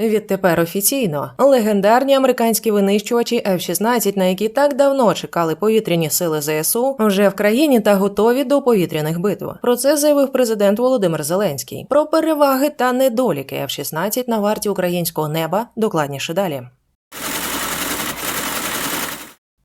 Відтепер офіційно легендарні американські винищувачі F-16, на які так давно чекали повітряні сили ЗСУ, вже в країні та готові до повітряних битв. Про це заявив президент Володимир Зеленський. Про переваги та недоліки F-16 на варті українського неба докладніше далі.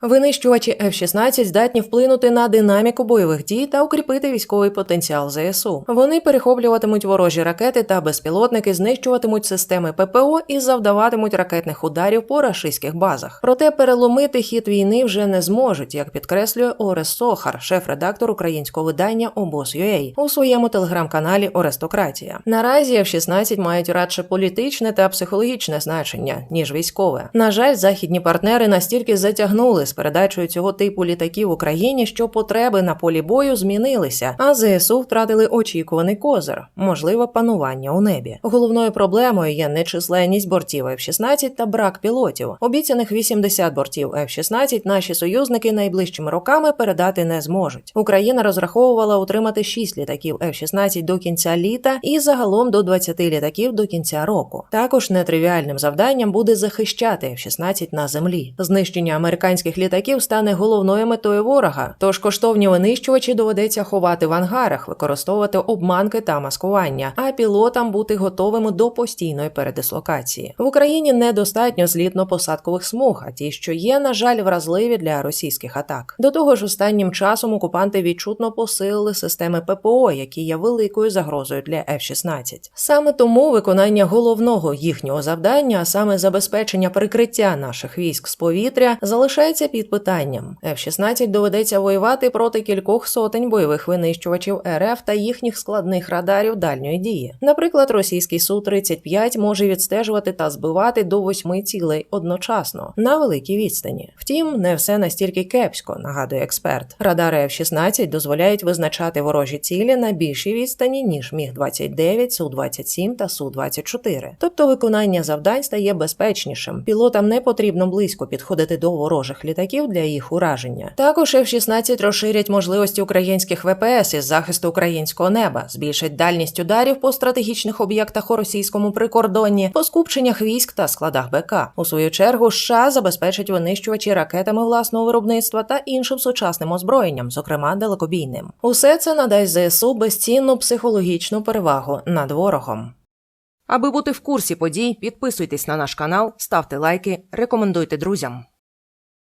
Винищувачі F-16 здатні вплинути на динаміку бойових дій та укріпити військовий потенціал ЗСУ. Вони перехоплюватимуть ворожі ракети та безпілотники, знищуватимуть системи ППО і завдаватимуть ракетних ударів по рашистських базах. Проте переломити хід війни вже не зможуть, як підкреслює Орес Сохар, шеф-редактор українського видання Обоз.UA у своєму телеграм-каналі Орестократія. Наразі F-16 мають радше політичне та психологічне значення ніж військове. На жаль, західні партнери настільки затягнули з передачею цього типу літаків Україні, що потреби на полі бою змінилися, а ЗСУ втратили очікуваний козир можливе панування у небі. Головною проблемою є нечисленність бортів F-16 та брак пілотів. Обіцяних 80 бортів F-16 наші союзники найближчими роками передати не зможуть. Україна розраховувала утримати 6 літаків F-16 до кінця літа і загалом до 20 літаків до кінця року. Також нетривіальним завданням буде захищати F-16 на землі. Знищення американських літаків стане головною метою ворога. Тож коштовні винищувачі доведеться ховати в ангарах, використовувати обманки та маскування, а пілотам бути готовими до постійної передислокації. В Україні недостатньо злітно-посадкових смуг, а ті, що є, на жаль, вразливі для російських атак. До того ж, останнім часом окупанти відчутно посилили системи ППО, які є великою загрозою для F-16. Саме тому виконання головного їхнього завдання, а саме забезпечення прикриття наших військ з повітря, залишається під питанням. F-16 доведеться воювати проти кількох сотень бойових винищувачів РФ та їхніх складних радарів дальньої дії. Наприклад, російський су 35 може відстежувати та збивати до восьми цілей одночасно на великій відстані. Втім, не все настільки кепсько, нагадує експерт. Радари F-16 дозволяють визначати ворожі цілі на більшій відстані ніж міг 29 су 27 та су 24 Тобто виконання завдань стає безпечнішим. Пілотам не потрібно близько підходити до ворожих літаків для їх ураження. Також F-16 розширять можливості українських ВПС із захисту українського неба, збільшать дальність ударів по стратегічних об'єктах у російському прикордонні, по скупченнях військ та складах БК. У свою чергу США забезпечать винищувачі ракетами власного виробництва та іншим сучасним озброєнням, зокрема далекобійним. Усе це надасть ЗСУ безцінну психологічну перевагу над ворогом. Аби бути в курсі подій, підписуйтесь на наш канал, ставте лайки, рекомендуйте друзям.